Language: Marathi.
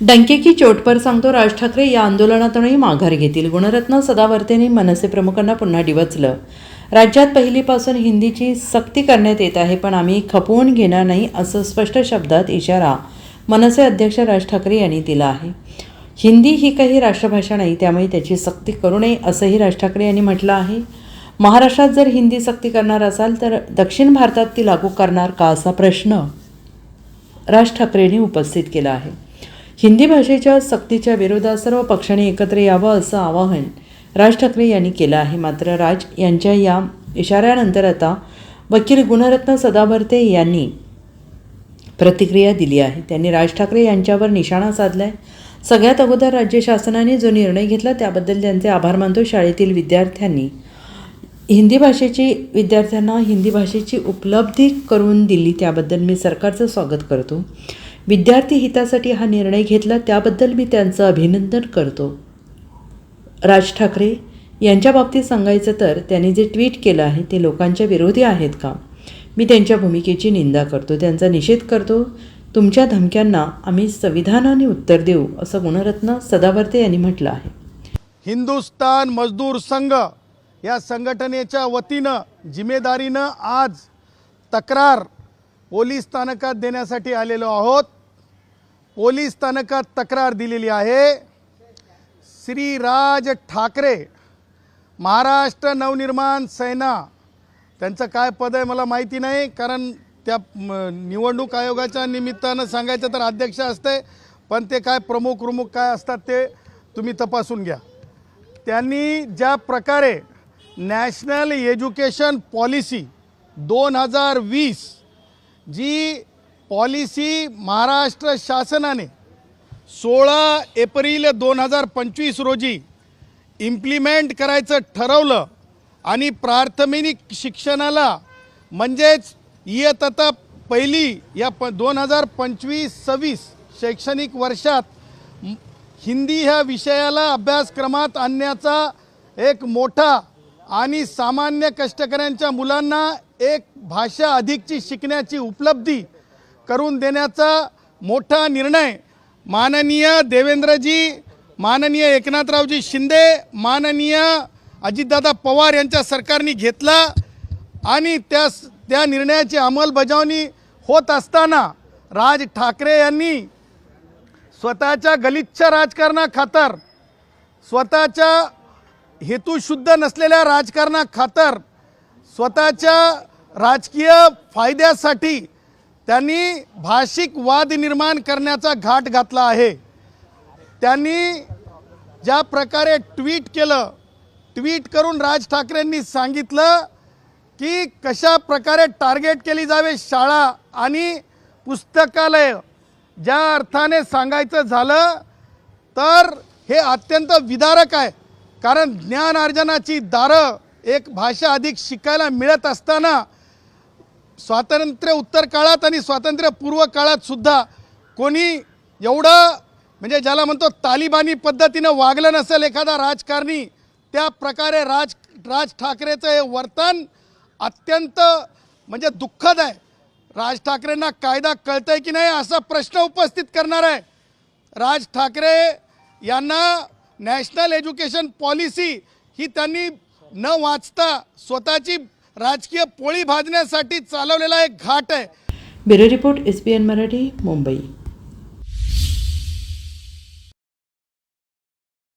डंकेकी चोट पर सांगतो राज ठाकरे या आंदोलनातूनही माघार घेतील. गुणरत्न सदावर्तेने मनसे प्रमुखांना पुन्हा डिवचलं. राज्यात पहिलीपासून हिंदीची सक्ती करण्यात येत आहे पण आम्ही खपवून घेणार नाही असं स्पष्ट शब्दात इशारा मनसे अध्यक्ष राज ठाकरे यांनी दिला आहे. हिंदी ही काही राष्ट्रभाषा नाही त्यामुळे त्याची सक्ती करू नये असंही राज ठाकरे यांनी म्हटलं आहे. महाराष्ट्रात जर हिंदी सक्ती करणार असाल तर दक्षिण भारतात ती लागू करणार का असा प्रश्न राज ठाकरेंनी उपस्थित केला आहे. हिंदी भाषेच्या सक्तीच्या विरोधात सर्व पक्षांनी एकत्र यावं असं आवाहन राज ठाकरे यांनी केलं आहे. मात्र राज यांच्या या इशाऱ्यानंतर आता वकील गुणरत्न सदाभरते यांनी प्रतिक्रिया दिली आहे. त्यांनी राज ठाकरे यांच्यावर निशाणा साधलाय. सगळ्यात अगोदर राज्य शासनाने जो निर्णय घेतला त्याबद्दल त्यांचे आभार मानतो. शाळेतील विद्यार्थ्यांनी हिंदी भाषेची विद्यार्थ्यांना हिंदी भाषेची उपलब्धी करून दिली त्याबद्दल मी सरकारचं स्वागत करतो. विद्यार्थी हितासाठी हा निर्णय घेतला त्याबद्दल मी त्यांचं अभिनंदन करतो. राज ठाकरे यांच्या बाबतीत सांगायचं तर त्यांनी जे ट्विट केलं आहे ते लोकांच्या विरोधी आहेत का? मी त्यांच्या भूमिकेची निंदा करतो त्यांचा निषेध करतो. तुमच्या धमक्यांना आम्ही संविधानाने उत्तर देऊ असं गुणरत्न सदावर्ते यांनी म्हटलं आहे. हिंदुस्तान मजदूर संघ या संघटनेच्या वतीनं जिम्मेदारीनं आज तक्रार पोलीस स्थानकात देण्यासाठी आलेलो आहोत. पोलीस स्थानकात तक्रार दिलेली आहे. श्री राज ठाकरे महाराष्ट्र नवनिर्माण सेना. त्यांचं काय पद आहे मला माहिती नाही कारण त्या निवडणूक आयोगाच्या निमित्तानं सांगायचं तर अध्यक्ष असते पण ते काय प्रमुख प्रमुख काय असतात ते तुम्ही तपासून घ्या. त्यांनी ज्या प्रकारे नॅशनल एज्युकेशन पॉलिसी दोन हजार वीस जी पॉलिसी महाराष्ट्र शासनाने सोळा एप्रिल दोन हजार पंचवीस रोजी इम्प्लिमेंट करायचं ठरवलं आणि प्राथमिक शिक्षणाला म्हणजेच इयत्ता पहिली या प दोन हजार पंचवीस सव्वीस शैक्षणिक वर्षात हिंदी ह्या विषयाला अभ्यासक्रमात आणण्याचा एक मोठा आणि सामान्य कष्टकऱ्यांच्या मुलांना एक भाषा अधिकची शिकण्याची उपलब्धी करून देण्याचा मोठा निर्णय माननीय देवेंद्रजी माननीय एकनाथरावजी शिंदे माननीय अजितदादा पवार यांच्या सरकारने घेतला आणि त्या त्या निर्णयाची अंमलबजावणी होत असताना राज ठाकरे यांनी स्वतःच्या गलिच्छ राजकारणाखातर स्वतःच्या हेतुशुद्ध नसलेल्या राजकारणाखातर स्वतःच्या राजकीय फायद्यासाठी त्यांनी भाषिक वाद निर्माण करण्याचा घाट घातला आहे. त्यांनी ज्या प्रकारे ट्विट केलं ट्विट करून राज ठाकरेंनी सांगितलं की कशा प्रकारे टार्गेट केली जावे शाळा आणि पुस्तकालय ज्या अर्थाने सांगायचं झालं तर हे अत्यंत विदारक आहे. कारण ज्ञान अर्जनाची दारं एक भाषा अधिक शिकायला मिळत असताना स्वातंत्र्य उत्तर काळात आणि स्वातंत्र्यपूर्व काळात सुद्धा कोणी एवढं म्हणजे ज्याला म्हणतो तालिबानी पद्धतीनं वागलं नसेल एखादा राजकारणी त्या प्रकारे राज राज ठाकरेचं हे वर्तन अत्यंत म्हणजे दुःखद आहे. राज ठाकरेंना कायदा कळतंय की नाही असा प्रश्न उपस्थित करणार आहे. राज ठाकरे यांना नॅशनल एज्युकेशन पॉलिसी ही त्यांनी न वाचता स्वतःची राजकीय पोळी भाजण्यासाठी चालवलेला एक घाट आहे. Bureau report S N Marathi Mumbai.